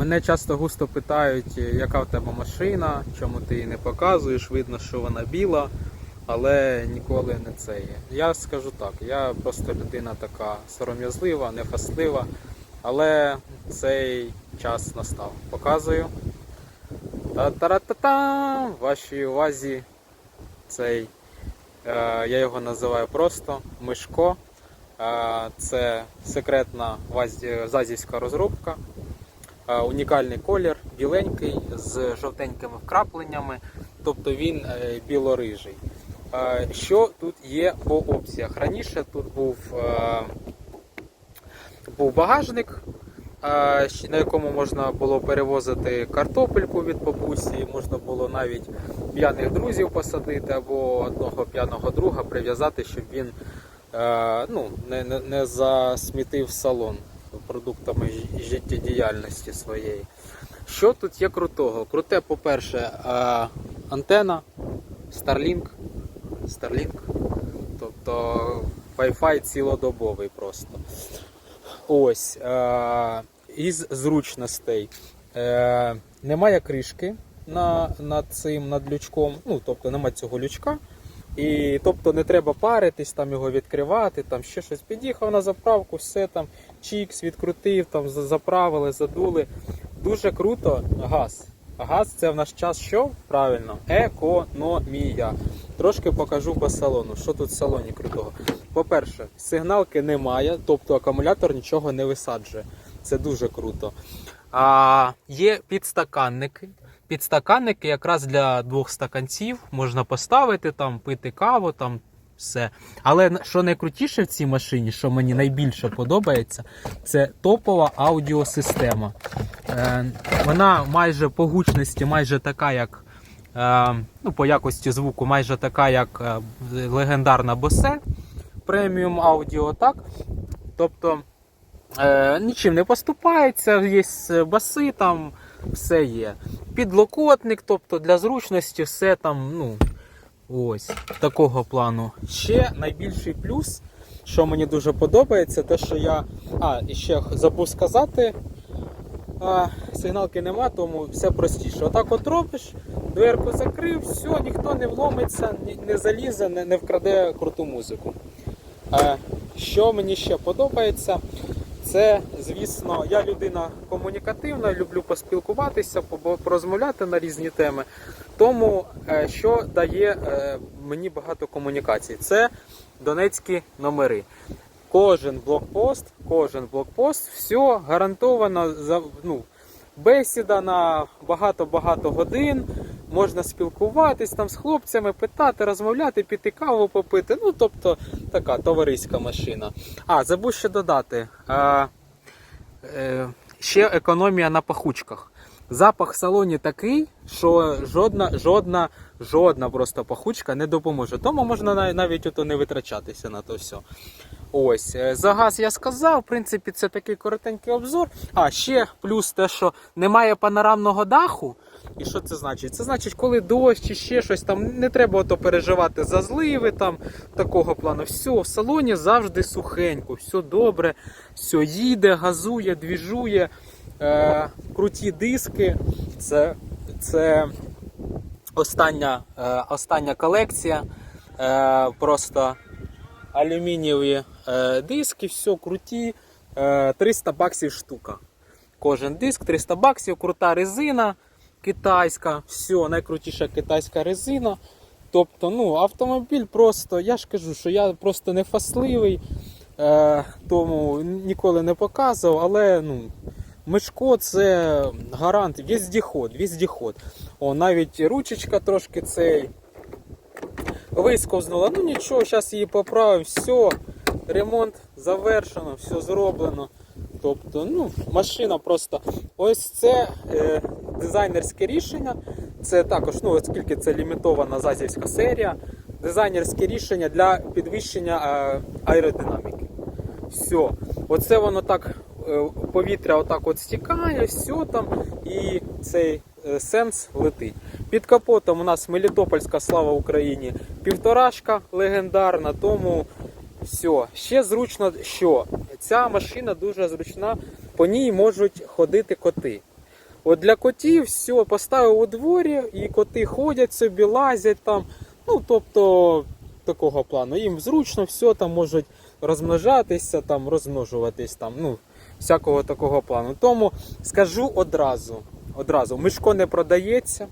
Мене часто густо питають, яка в тебе машина, чому ти її не показуєш, видно, що вона біла, але ніколи не це є. Я скажу так, я просто людина така сором'язлива, нефаслива, але цей час настав. Показую. Та-та-ра-та-та! Вашій увазі цей, е, я його називаю просто Мишко. Е, Це секретна зазівська розробка. Е, Унікальний колір, біленький, з жовтенькими вкрапленнями, тобто він е, білорижий. Е, Що тут є по опціях? Раніше тут був, був багажник, на якому можна було перевозити картопельку від бабусі, можна було навіть п'яних друзів посадити або одного п'яного друга прив'язати, щоб він ну, не, не, не засмітив салон продуктами життєдіяльності своєї. Що тут є крутого? Круте, по-перше, е, антена Starlink. Starlink. Тобто Wi-Fi цілодобовий просто. Ось. Е, із зручностей. Е, немає кришки на, над цим над лючком. Ну, тобто немає цього лючка. І тобто не треба паритись, там його відкривати, там ще щось. Під'їхав на заправку, все там, чікс відкрутив, там заправили, задули. Дуже круто. Газ. Газ це в наш час що? Правильно, економія. Трошки покажу по салону. Що тут в салоні крутого? По-перше, сигналки немає, тобто акумулятор нічого не висаджує. Це дуже круто. А, є підстаканники. Підстаканники якраз для двох стаканців можна поставити, там, пити каву, там все. Але що найкрутіше в цій машині, що мені найбільше подобається, це топова аудіосистема. Е, вона майже по гучності, майже така, як е, ну, по якості звуку, майже така, як е, легендарна Bose преміум аудіо, так? Тобто е, нічим не поступається, є баси, там все є. Підлокотник, тобто для зручності все там, ну, ось, такого плану. Ще найбільший плюс, що мені дуже подобається, те, що я. А, і ще забув сказати. А, сигналки нема, тому все простіше. Отак от робиш, дверку закрив, все, ніхто не вломиться, не залізе, не, не вкраде круту музику. Е, Що мені ще подобається, це, звісно, я людина комунікативна, люблю поспілкуватися, порозмовляти на різні теми. Тому, е, що дає е, мені багато комунікацій, це донецькі номери. Кожен блокпост, кожен блокпост, все гарантовано ну, бесіда на багато-багато годин. Можна спілкуватись там з хлопцями, питати, розмовляти, піти каву попити. Ну, тобто така товариська машина. А, забув ще додати. А, е, ще економія на пахучках. Запах в салоні такий, що жодна, жодна, жодна просто пахучка не допоможе. Тому можна навіть ото не витрачатися на то все. Ось, е, за газ я сказав, в принципі, це такий коротенький обзор. А, ще плюс те, що немає панорамного даху. І що це значить? Це значить, коли дощ чи ще щось там, не треба ото переживати за зливи там такого плану. Все, в салоні завжди сухенько, все добре, все їде, газує, двіжує, е, круті диски. Це, це остання, е, остання колекція. Е, просто алюмінієві е, диски, все круті. Е, 300 баксів штука. Кожен диск 300 баксів, крута резина китайська, все, найкрутіша китайська резина. Тобто, ну, автомобіль просто, я ж кажу, що я просто не фасливий, е, тому ніколи не показував, але ну, Мишко це гарант, віздіход, віздіход. О, навіть ручечка трошки цей висковзнула. Ну нічого, зараз її поправимо, все, ремонт завершено, все зроблено. Тобто, ну, машина просто. Ось це е, дизайнерське рішення. Це також, ну, оскільки це лімітована зазівська серія, дизайнерське рішення для підвищення е, аеродинаміки. Все. Оце воно так, е, повітря отак от стікає, все там, і цей е, сенс летить. Під капотом у нас Мелітопольська слава Україні, півторашка легендарна, тому все. Ще зручно, що ця машина дуже зручна, по ній можуть ходити коти. От для котів все, поставив у дворі, і коти ходять собі, лазять там. Ну, тобто, такого плану. Їм зручно, все там можуть розмножатися, там, розмножуватись там, ну, всякого такого плану. Тому скажу одразу, одразу, Мишко не продається.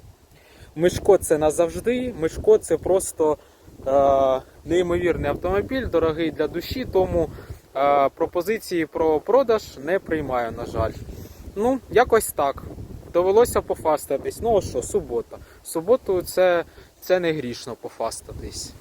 Мишко це назавжди. Мишко це просто е, неймовірний автомобіль, дорогий для душі, тому пропозиції про продаж не приймаю, на жаль. Ну, якось так. Довелося пофастатись. Ну, а що, субота. Суботу це, це не грішно пофастатись.